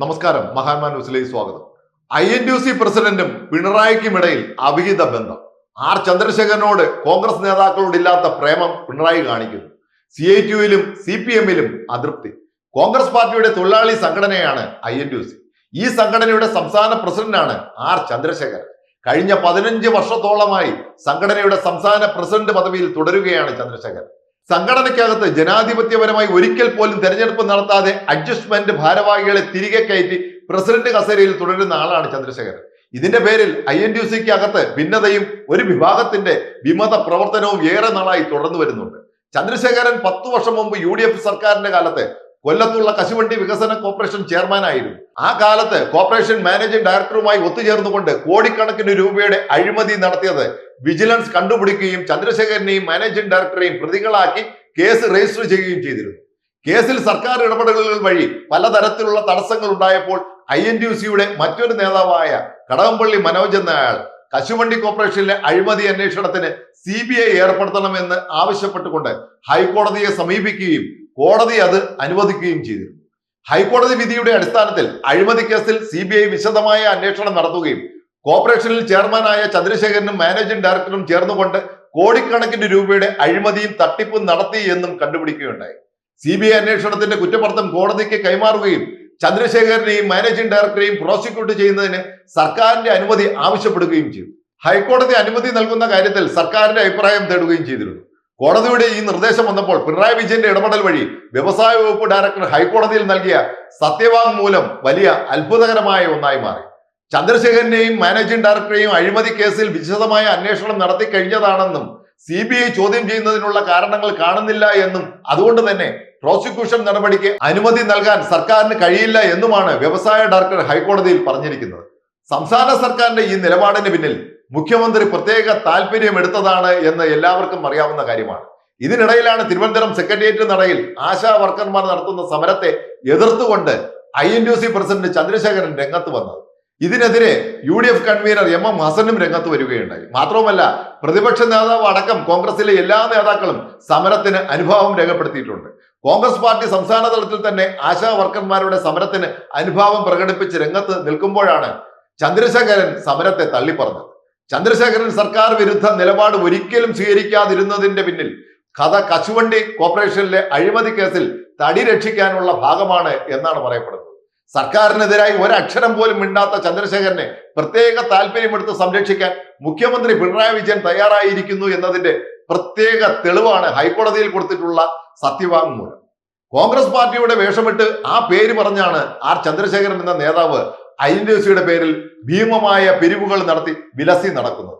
നമസ്കാരം. മഹാത്മാ ന്യൂസിലേക്ക് സ്വാഗതം. ഐ എൻ യു സി പ്രസിഡന്റും പിണറായിക്കും ഇടയിൽ അവിഹിത ബന്ധം. ആർ ചന്ദ്രശേഖരനോട് കോൺഗ്രസ് നേതാക്കളോട് ഇല്ലാത്ത പ്രേമം പിണറായി കാണിക്കുന്നു. സി ഐ ടിയുയിലും സി പി എമ്മിലും അതൃപ്തി. കോൺഗ്രസ് പാർട്ടിയുടെ തൊഴിലാളി സംഘടനയാണ് ഐ എൻ യു സി. ഈ സംഘടനയുടെ സംസ്ഥാന പ്രസിഡന്റാണ് ആർ ചന്ദ്രശേഖരൻ. കഴിഞ്ഞ പതിനഞ്ച് വർഷത്തോളമായി സംഘടനയുടെ സംസ്ഥാന പ്രസിഡന്റ് പദവിയിൽ തുടരുകയാണ് ചന്ദ്രശേഖരൻ. സംഘടനയ്ക്കകത്ത് ജനാധിപത്യപരമായി ഒരിക്കൽ പോലും തെരഞ്ഞെടുപ്പ് നടത്താതെ അഡ്ജസ്റ്റ്മെന്റ് ഭാരവാഹികളെ തിരികെ കയറ്റി പ്രസിഡന്റ് കസേരയിൽ തുടരുന്ന ആളാണ് ചന്ദ്രശേഖരൻ. ഇതിന്റെ പേരിൽ ഐ എൻ ഡി സിക്ക് അകത്ത് ഭിന്നതയും ഒരു വിഭാഗത്തിന്റെ വിമത പ്രവർത്തനവും ഏറെ നാളായി തുടർന്നു വരുന്നുണ്ട്. ചന്ദ്രശേഖരൻ പത്തു വർഷം മുമ്പ് യു ഡി എഫ് സർക്കാരിന്റെ കാലത്ത് കൊല്ലത്തുള്ള കശുവണ്ടി വികസന കോർപ്പറേഷൻ ചെയർമാനായിരുന്നു ആ കാലത്ത് കോർപ്പറേഷൻ മാനേജിംഗ് ഡയറക്ടറുമായി ഒത്തുചേർന്നുകൊണ്ട് കോടിക്കണക്കിന് രൂപയുടെ അഴിമതി നടത്തിയത് വിജിലൻസ് കണ്ടുപിടിക്കുകയും ചന്ദ്രശേഖരനെയും മാനേജിംഗ് ഡയറക്ടറെയും പ്രതികളാക്കി കേസ് രജിസ്റ്റർ ചെയ്യുകയും ചെയ്തിരുന്നു. കേസിൽ സർക്കാർ ഇടപെടലുകൾ വഴി പലതരത്തിലുള്ള തടസ്സങ്ങൾ ഉണ്ടായപ്പോൾ ഐ എൻ ടി സിയുടെ മറ്റൊരു നേതാവായ കടകംപള്ളി മനോജ് എന്നയാൾ കശുവണ്ടി കോർപ്പറേഷനിലെ അഴിമതി അന്വേഷണത്തിന് സി ബി ഐ ഏർപ്പെടുത്തണമെന്ന് ആവശ്യപ്പെട്ടുകൊണ്ട് ഹൈക്കോടതിയെ സമീപിക്കുകയും കോടതി അത് അനുവദിക്കുകയും ചെയ്തിരുന്നു. ഹൈക്കോടതി വിധിയുടെ അടിസ്ഥാനത്തിൽ അഴിമതി കേസിൽ സി ബി ഐ വിശദമായ അന്വേഷണം നടത്തുകയും കോർപ്പറേഷനിൽ ചെയർമാനായ ചന്ദ്രശേഖരനും മാനേജിംഗ് ഡയറക്ടറും ചേർന്നുകൊണ്ട് കോടിക്കണക്കിന് രൂപയുടെ അഴിമതിയും തട്ടിപ്പും നടത്തി എന്നും കണ്ടുപിടിക്കുകയുണ്ടായി. സി ബി ഐ അന്വേഷണത്തിന്റെ കുറ്റപത്രം കോടതിക്ക് കൈമാറുകയും ചന്ദ്രശേഖരനെയും മാനേജിംഗ് ഡയറക്ടറെയും പ്രോസിക്യൂട്ട് ചെയ്യുന്നതിന് സർക്കാരിന്റെ അനുമതി ആവശ്യപ്പെടുകയും ചെയ്തു. ഹൈക്കോടതി അനുമതി നൽകുന്ന കാര്യത്തിൽ സർക്കാരിന്റെ അഭിപ്രായം തേടുകയും ചെയ്തിരുന്നു. കോടതിയുടെ ഈ നിർദ്ദേശം വന്നപ്പോൾ പിണറായി വിജയന്റെ ഇടപെടൽ വഴി വ്യവസായ വകുപ്പ് ഡയറക്ടർ ഹൈക്കോടതിയിൽ നൽകിയ സത്യവാങ്മൂലം വലിയ അത്ഭുതകരമായ ഒന്നായി മാറി. ചന്ദ്രശേഖരനെയും മാനേജിംഗ് ഡയറക്ടറെയും അഴിമതി കേസിൽ വിശദമായ അന്വേഷണം നടത്തി കഴിഞ്ഞതാണെന്നും സി ബി ഐ ചോദ്യം ചെയ്യുന്നതിനുള്ള കാരണങ്ങൾ കാണുന്നില്ല എന്നും അതുകൊണ്ട് തന്നെ പ്രോസിക്യൂഷൻ നടപടിക്ക് അനുമതി നൽകാൻ സർക്കാരിന് കഴിയില്ല എന്നുമാണ് വ്യവസായ ഡയറക്ടർ ഹൈക്കോടതിയിൽ പറഞ്ഞിരിക്കുന്നത്. സംസ്ഥാന സർക്കാരിന്റെ ഈ നിലപാടിന് പിന്നിൽ മുഖ്യമന്ത്രി പ്രത്യേക താല്പര്യം എടുത്തതാണ് എന്ന് എല്ലാവർക്കും അറിയാവുന്ന കാര്യമാണ്. ഇതിനിടയിലാണ് തിരുവനന്തപുരം സെക്രട്ടേറിയറ്റ് നടയിൽ ആശാ വർക്കർമാർ നടത്തുന്ന സമരത്തെ എതിർത്തുകൊണ്ട് I N U C president Chandrasekharan രംഗത്ത് വന്നത്. ഇതിനെതിരെ U D F convener M M ഹസനും രംഗത്ത് വരികയുണ്ടായി. മാത്രവുമല്ല പ്രതിപക്ഷ നേതാവ് അടക്കം കോൺഗ്രസിലെ എല്ലാ നേതാക്കളും സമരത്തിന് അനുഭാവം രേഖപ്പെടുത്തിയിട്ടുണ്ട്. കോൺഗ്രസ് പാർട്ടി സംസ്ഥാന തലത്തിൽ തന്നെ ആശാ വർക്കർമാരുടെ സമരത്തിന് അനുഭാവം പ്രകടിപ്പിച്ച് രംഗത്ത് നിൽക്കുമ്പോഴാണ് ചന്ദ്രശേഖരൻ സമരത്തെ തള്ളിപ്പറഞ്ഞത്. ചന്ദ്രശേഖരൻ സർക്കാർ വിരുദ്ധ നിലപാട് ഒരിക്കലും സ്വീകരിക്കാതിരുന്നതിന്റെ പിന്നിൽ കഥ കശുവണ്ടി കോർപ്പറേഷനിലെ അഴിമതി കേസിൽ തടി രക്ഷിക്കാനുള്ള ഭാഗമാണ് എന്നാണ് പറയപ്പെടുന്നത്. സർക്കാരിനെതിരായി ഒരക്ഷരം പോലും മിണ്ടാത്ത ചന്ദ്രശേഖരനെ പ്രത്യേക താല്പര്യമെടുത്ത് സംരക്ഷിക്കാൻ മുഖ്യമന്ത്രി പിണറായി വിജയൻ തയ്യാറായിരിക്കുന്നു എന്നതിന്റെ പ്രത്യേക തെളിവാണ് ഹൈക്കോടതിയിൽ കൊടുത്തിട്ടുള്ള സത്യവാങ്മൂലം. കോൺഗ്രസ് പാർട്ടിയുടെ വേഷമിട്ട് ആ പേര് പറഞ്ഞാണ് ആർ ചന്ദ്രശേഖരൻ എന്ന നേതാവ് ഐ എൻ ഡി സിയുടെ പേരിൽ ഭീമമായ പിരിവുകൾ നടത്തി വിലസി നടക്കുന്നത്.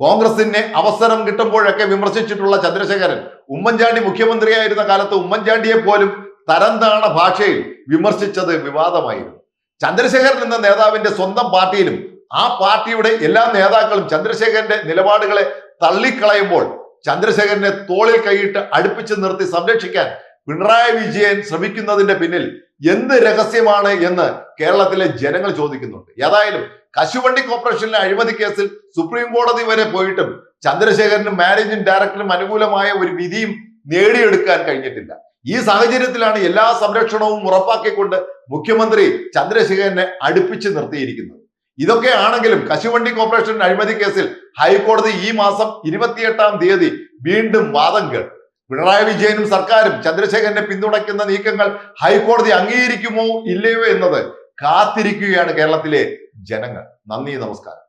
കോൺഗ്രസിനെ അവസരം കിട്ടുമ്പോഴൊക്കെ വിമർശിച്ചിട്ടുള്ള ചന്ദ്രശേഖരൻ ഉമ്മൻചാണ്ടി മുഖ്യമന്ത്രിയായിരുന്ന കാലത്ത് ഉമ്മൻചാണ്ടിയെ പോലും തരംതാണ ഭാഷയിൽ വിമർശിച്ചത് വിവാദമായിരുന്നു. ചന്ദ്രശേഖരൻ എന്ന നേതാവിന്റെ സ്വന്തം പാർട്ടിയിലും ആ പാർട്ടിയുടെ എല്ലാ നേതാക്കളും ചന്ദ്രശേഖരന്റെ നിലപാടുകളെ തള്ളിക്കളയുമ്പോൾ ചന്ദ്രശേഖരനെ തോളിൽ കൈയിട്ട് അടുപ്പിച്ച് നിർത്തി സംരക്ഷിക്കാൻ പിണറായി വിജയൻ ശ്രമിക്കുന്നതിന്റെ പിന്നിൽ എന്ത് രഹസ്യമാണ് എന്ന് കേരളത്തിലെ ജനങ്ങൾ ചോദിക്കുന്നുണ്ട്. ഏതായാലും കശുവണ്ടി കോർപ്പറേഷനിലെ അഴിമതി കേസിൽ സുപ്രീം കോടതി വരെ പോയിട്ടും ചന്ദ്രശേഖരനും മാനേജിംഗ് ഡയറക്ടറിനും അനുകൂലമായ ഒരു വിധിയും നേടിയെടുക്കാൻ കഴിഞ്ഞിട്ടില്ല. ഈ സാഹചര്യത്തിലാണ് എല്ലാ സംരക്ഷണവും ഉറപ്പാക്കിക്കൊണ്ട് മുഖ്യമന്ത്രി ചന്ദ്രശേഖരനെ അടുപ്പിച്ച് നിർത്തിയിരിക്കുന്നത്. ഇതൊക്കെ ആണെങ്കിലും കശുവണ്ടി കോർപ്പറേഷൻ അഴിമതി കേസിൽ ഹൈക്കോടതി ഈ മാസം ഇരുപത്തിയെട്ടാം തീയതി വീണ്ടും വാദം കേട്ടു. പിണറായി വിജയനും സർക്കാരും ചന്ദ്രശേഖരനെ പിന്തുണയ്ക്കുന്ന നീക്കങ്ങൾ ഹൈക്കോടതി അംഗീകരിക്കുമോ ഇല്ലയോ എന്നത് കാത്തിരിക്കുകയാണ് കേരളത്തിലെ ജനങ്ങൾ. നന്ദി നമസ്കാരം.